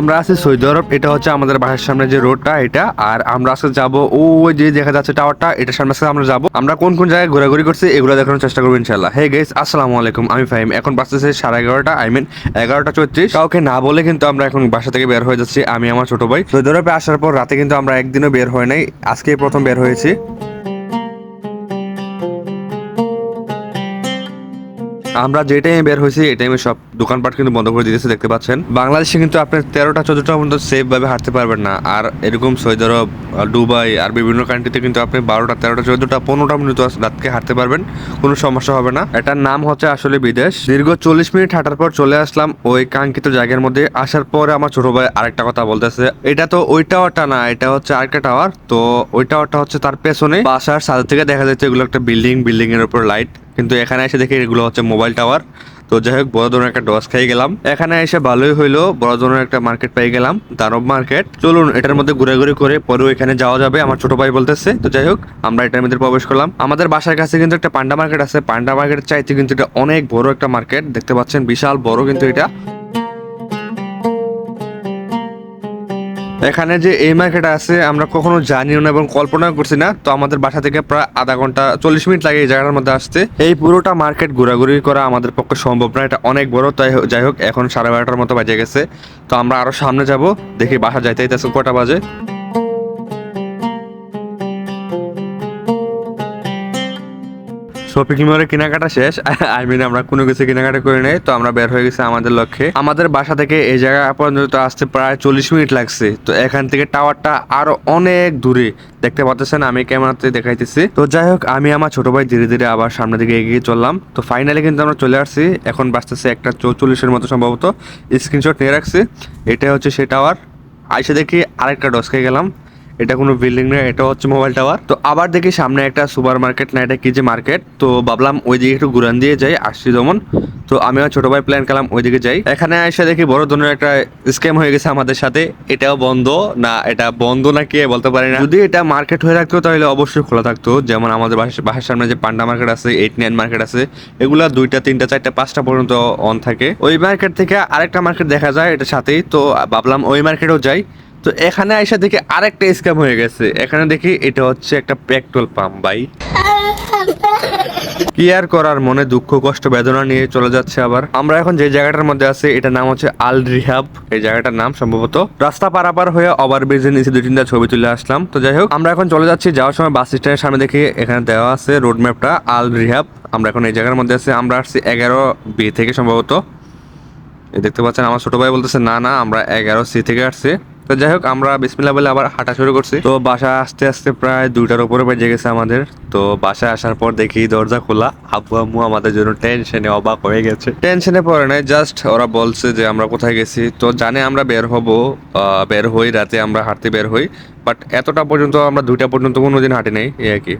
আমরা আছি সৌদি আরব এটা হচ্ছে আমাদের বাসার সামনে যে রোডটা এটা। আর আমরা আজকে যাব, ও যে দেখা যাচ্ছে টাওয়ারটা এটার সামনে আজকে আমরা যাব। আমরা কোন কোন জায়গায় ঘোরাঘুরি করছি, এগুলো দেখানোর চেষ্টা করব ইনশাল্লাহ হে গেস আসসালামু আলাইকুম, আমি ফাহিম। এখন বাঁচতেছে সাড়ে এগারোটা আই মিন এগারোটা চৌত্রিশ। কাউকে না বলে কিন্তু আমরা এখন বাসা থেকে বের হয়ে যাচ্ছি, আমি, আমার ছোট ভাই। সৌদি আরবে আসার পর রাতে কিন্তু আমরা একদিনও বের হয় নাই আজকে প্রথম বের হয়েছি। আমরা যে টাইমে বের হয়েছি, এই টাইমে সব দোকানপাট কিন্তু বন্ধ করে দিতেছে দেখতে পাচ্ছেন। বাংলাদেশে কিন্তু আপনি তেরোটা, চোদ্দটা পর্যন্ত সেফ ভাবে হাঁটতে পারবেন না। আর এরকম সৌদি আরব আর দুবাই আর বিভিন্ন কান্ট্রিতে কিন্তু আপনি বারোটা, তেরোটা, চোদ্দটা, পনেরোটা মিনিট রাতকে হাঁটতে পারবেন, কোনো সমস্যা হবে না। এটার নাম হচ্ছে আসলে বিদেশ। দীর্ঘ চল্লিশ মিনিট হাঁটার পর চলে আসলাম ওই কাঙ্ক্ষিত জায়গার মধ্যে। আসার পরে আমার ছোট ভাই আরেকটা কথা বলতেছে। এটা তো ওই টাওয়ারটা না, এটা হচ্ছে আরেকটা টাওয়ার তো ওই টাওয়ারটা হচ্ছে তার পেছনে। বাসার সাথে থেকে দেখা যাচ্ছে এগুলো একটা বিল্ডিং বিল্ডিং এর উপর লাইট কিন্তু এখানে এসে দেখি এগুলো হচ্ছে মোবাইল টাওয়ার। তো যাই হোক, বড় ধরনের একটা ডস খাই গেলাম। এখানে এসে ভালোই হইল, বড় ধরনের একটা মার্কেট পেয়ে গেলাম, দানব মার্কেট চলুন, এটার মধ্যে ঘুরে করে পরেও এখানে যাওয়া যাবে, আমার ছোট ভাই বলতেছে। তো যাই হোক, আমরা এটার মধ্যে প্রবেশ করলাম। আমাদের বাসার কাছে কিন্তু একটা পান্ডা মার্কেট আছে। পান্ডা মার্কেট চাইতে কিন্তু এটা অনেক বড় একটা মার্কেট দেখতে পাচ্ছেন? বিশাল বড় কিন্তু এটা। এখানে যে এই মার্কেট আছে, আমরা কখনো জানিও না এবং কল্পনা করছি না। তো আমাদের বাসা থেকে প্রায় আধা ঘণ্টা, চল্লিশ মিনিট লাগে এই জায়গাটার মধ্যে আসতে। এই পুরোটা মার্কেট ঘোরাঘুরি করা আমাদের পক্ষে সম্ভব না, এটা অনেক বড়। তাই যাই হোক, এখন সাড়ে বারোটার মতো বাজে গেছে। তো আমরা আরও সামনে যাব, দেখি বাসা যাইতে যাইতেছে কটা বাজে। শপিং মলে কেনাকাটা শেষ। আই মিন আমরা কোনো কিছু কেনাকাটা করে নেই, তো আমরা বের হয়ে গেছি আমাদের লক্ষ্যে। আমাদের বাসা থেকে এই জায়গা পর্যন্ত আসতে প্রায় চল্লিশ মিনিট লাগছে। তো এখান থেকে টাওয়ারটা আরও অনেক দূরে। দেখতে পাচ্ছেন আমি ক্যামেরাতে দেখাইতেছি। তো যাই হোক, আমি আমার ছোট ভাই ধীরে ধীরে আবার সামনের দিকে এগিয়ে চললাম। তো ফাইনালি কিন্তু আমরা চলে আসছি। এখন বাঁচতেছে একটা চৌচল্লিশের মতো সম্ভবত। স্ক্রিনশট নিয়ে রাখছি। এটা হচ্ছে সেই টাওয়ার আইসে দেখি আরেকটা ডস খেয়ে গেলাম। এটা কোনো বিল্ডিং না, এটা হচ্ছে মোবাইল টাওয়ার তো আবার দেখি সামনে একটা সুপার মার্কেট না, এটা কি যে মার্কেট তো ভাবলাম ওই দিকে একটু ঘুরান দিয়ে যাই, আসছি যেমন তো আমি আমার ছোট ভাই প্ল্যান করলাম ওইদিকে যাই। এখানে এসে দেখি বড় ধরনের একটা স্ক্যাম হয়ে গেছে আমাদের সাথে। এটাও বন্ধ, না, এটা বন্ধ না কে বলতে পারি না। যদি এটা মার্কেট হয়ে থাকতো তাহলে অবশ্যই খোলা থাকতো। যেমন আমাদের বাসা- বাসার সামনে যে পান্ডা মার্কেট আছে এইট নাইন মার্কেট আছে, এগুলা দুইটা, তিনটা, চারটা, পাঁচটা পর্যন্ত অন থাকে। ওই মার্কেট থেকে আরেকটা মার্কেট দেখা যায় এটা সাথেই। তো ভাবলাম ওই মার্কেটেও যাই। তো এখানে আইসা দেখি আরেকটা স্ক্যাম হয়ে গেছে। এখানে দেখি এটা হচ্ছে একটা পেট্রোল পাম্প ভাই। কি আর করার মনে দুঃখ, কষ্ট, বেদনা নিয়ে চলে যাচ্ছে আবার। আমরা এখন যে জায়গাটার মধ্যে আছি, এটার নাম হচ্ছে আল রিহাব। এই জায়গাটার নাম সম্ভবত। রাস্তা পারাপার হয়ে ওভার ব্রিজের নিচে দুই, তিনটা ছবি তুলে আসলাম। তো যাই হোক, আমরা এখন চলে যাচ্ছি। যাওয়ার সময় বাস স্ট্যান্ডের সামনে দেখি এখানে দেওয়া আছে রোড ম্যাপটা আল রিহাব। আমরা এখন এই জায়গার মধ্যে আছি। আমরা আসছি এগারো বি থেকে সম্ভবত। দেখতে পাচ্ছেন, আমার ছোট ভাই বলতেছে, না না, আমরা এগারো সি থেকে আসছি। তো যাই হোক, আমরা বিসমিল্লা বলে আবার হাঁটা শুরু করছি। তো বাসা আস্তে আস্তে প্রায় দুইটার উপরে বেজে গেছে আমাদের। তো বাসায় আসার পর দেখি দরজা খোলা। আব্বু আম্মু আমাদের জন্য টেনশনে অবাক হয়ে গেছে। টেনশনে পড়ে নাই জাস্ট ওরা বলছে যে আমরা কোথায় গেছি। তো জানে আমরা বের হব বের হই, রাতে আমরা হাঁটতে বের হই। বাট এতটা পর্যন্ত আমরা দুইটা পর্যন্ত কোনোদিন হাঁটি নাই, এই আর কি।